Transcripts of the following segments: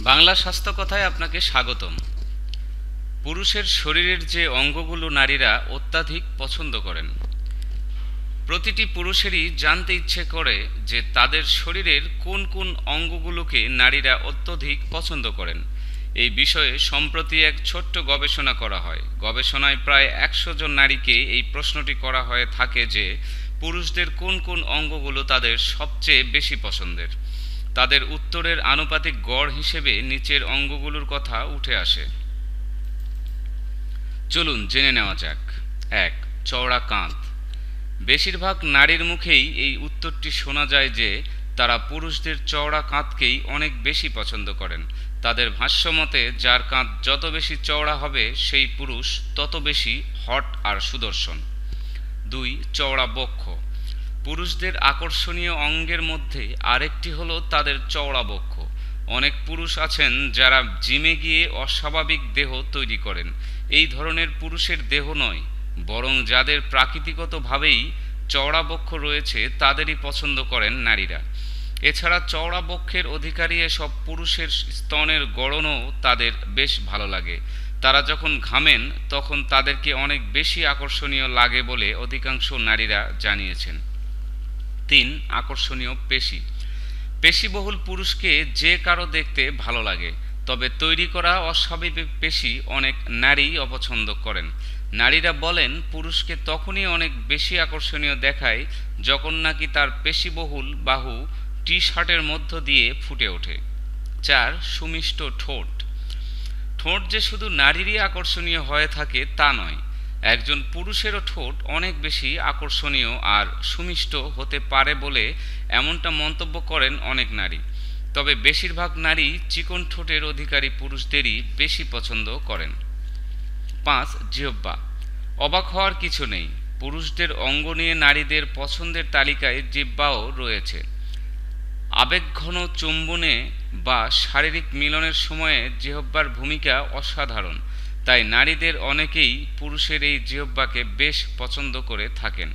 বাংলা স্বাস্থ্য কথায় আপনাকে স্বাগতম। পুরুষের শরীরের যে অঙ্গগুলো নারীরা অত্যাধিক পছন্দ করেন, প্রতিটি পুরুষেরই জানতে ইচ্ছে করে যে তাদের শরীরের কোন কোন অঙ্গগুলোকে নারীরা অত্যধিক পছন্দ করেন। এই বিষয়ে সম্প্রতি এক ছোট্ট গবেষণা করা হয়। গবেষণায় প্রায় একশো জন নারীকে এই প্রশ্নটি করা হয়ে থাকে যে পুরুষদের কোন কোন অঙ্গগুলো তাদের সবচেয়ে বেশি পছন্দের। তাদের উত্তরের আনুপাতিক গড় হিসেবে নিচের অঙ্গগুলোর কথা উঠে আসে। চলুন জেনে নেওয়া যাক। এক, চওড়া কাঁধ। বেশিরভাগ নারীর মুখেই এই উত্তরটি শোনা যায় যে, তারা পুরুষদের চওড়া কাঁধকেই অনেক বেশি পছন্দ করেন। তাদের ভাষ্যমতে যার কাঁধ যত বেশি চওড়া হবে, সেই পুরুষ তত বেশি হট আর সুদর্শন। দুই, চওড়া বক্ষ। পুরুষদের আকর্ষণীয় অঙ্গের মধ্যে আরেকটি হলো তাদের চওড়া বক্ষ। অনেক পুরুষ আছেন যারা জিমে গিয়ে অস্বাভাবিক দেহ তৈরি করেন। এই ধরনের পুরুষের দেহ নয়, বরং যাদের প্রাকৃতিকতভাবেই চওড়া বক্ষ রয়েছে, তাদেরই পছন্দ করেন নারীরা। এছাড়া চওড়া বক্ষের অধিকারী এসব পুরুষের স্তনের গড়নও তাদের বেশ ভালো লাগে। তারা যখন ঘামেন, তখন তাদেরকে অনেক বেশি আকর্ষণীয় লাগে বলে অধিকাংশ নারীরা জানিয়েছেন। তিন আকর্ষণীয় পেশি। পেশিবহুল পুরুষকে যে কারও দেখতে ভালো লাগে, তবে তৈরি করা অস্বাভাবিক পেশি অনেক নারী অপছন্দ করেন। নারীরা বলেন, পুরুষকে তখনই অনেক বেশি আকর্ষণীয় দেখায় যখন নাকি তার পেশিবহুল বাহু টি শার্টের মধ্য দিয়ে ফুটে ওঠে। চার, সুমিষ্ট ঠোঁট। ঠোঁট যে শুধু নারীরই আকর্ষণীয় হয়ে থাকে তা নয় একজন পুরুষেরও ঠোঁট অনেক বেশি আকর্ষণীয় আর সুমিষ্ট হতে পারে বলে এমনটা মন্তব্য করেন অনেক নারী। তবে বেশিরভাগ নারী চিকন ঠোঁটের অধিকারী পুরুষদেরই বেশি পছন্দ করেন। পাঁচ, জিহ্বা। অবাক হওয়ার কিছু নেই। পুরুষদের অঙ্গ নিয়ে নারীদের পছন্দের তালিকায় জিব্বাও রয়েছে। আবেগঘন চুম্বনে বা শারীরিক মিলনের সময়ে জিহব্বার ভূমিকা অসাধারণ। তাই নারীদের অনেকেই পুরুষের এই জিহব্বাকে বেশ পছন্দ করে থাকেন।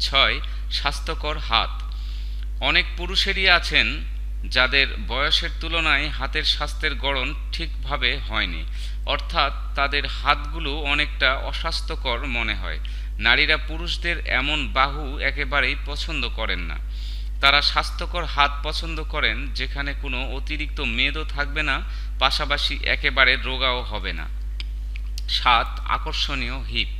ছয়, স্বাস্থ্যকর হাত। অনেক পুরুষেরই আছেন যাদের বয়সের তুলনায় হাতের স্বাস্থ্যের গড়ন ঠিকভাবে হয়নি। অর্থাৎ তাদের হাতগুলো অনেকটা অস্বাস্থ্যকর মনে হয়। নারীরা পুরুষদের এমন বাহু একেবারেই পছন্দ করেন না। তারা স্বাস্থ্যকর হাত পছন্দ করেন যেখানে কোনো অতিরিক্ত মেদও থাকবে না, পাশাপাশি একেবারে রোগাও হবে না। সাত আকর্ষণীয় হিপ।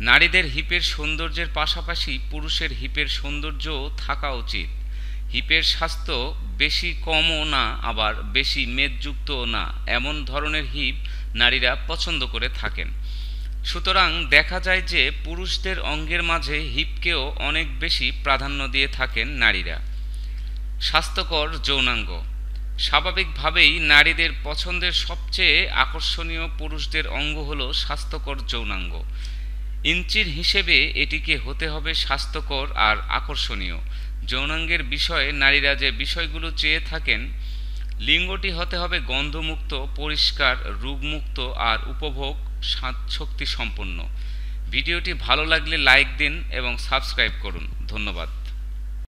নারীদের হিপের সৌন্দর্যের পাশাপাশি পুরুষের হিপের সৌন্দর্যও থাকা উচিত। হিপের স্বাস্থ্য বেশি কমও না, আবার বেশি মেদযুক্তও না, এমন ধরনের হিপ নারীরা পছন্দ করে থাকেন। সুতরাং দেখা যায় যে পুরুষদের অঙ্গের মাঝে হিপকেও অনেক বেশি প্রাধান্য দিয়ে থাকেন নারীরা। স্বাস্থ্যকর যৌনাঙ্গ। স্বাভাবিকভাবেই নারীদের পছন্দের সবচেয়ে আকর্ষণীয় পুরুষদের অঙ্গ হল স্বাস্থ্যকর যৌনাঙ্গ। ইঞ্চির হিসেবে এটিকে হতে হবে স্বাস্থ্যকর আর আকর্ষণীয়। যৌনাঙ্গের বিষয়ে নারীরা যে বিষয়গুলো চেয়ে থাকেন, লিঙ্গটি হতে হবে গন্ধমুক্ত, পরিষ্কার, রোগমুক্ত আর উপভোগ শক্তি সম্পন্ন। ভিডিওটি ভালো লাগলে লাইক দিন এবং সাবস্ক্রাইব করুন। ধন্যবাদ।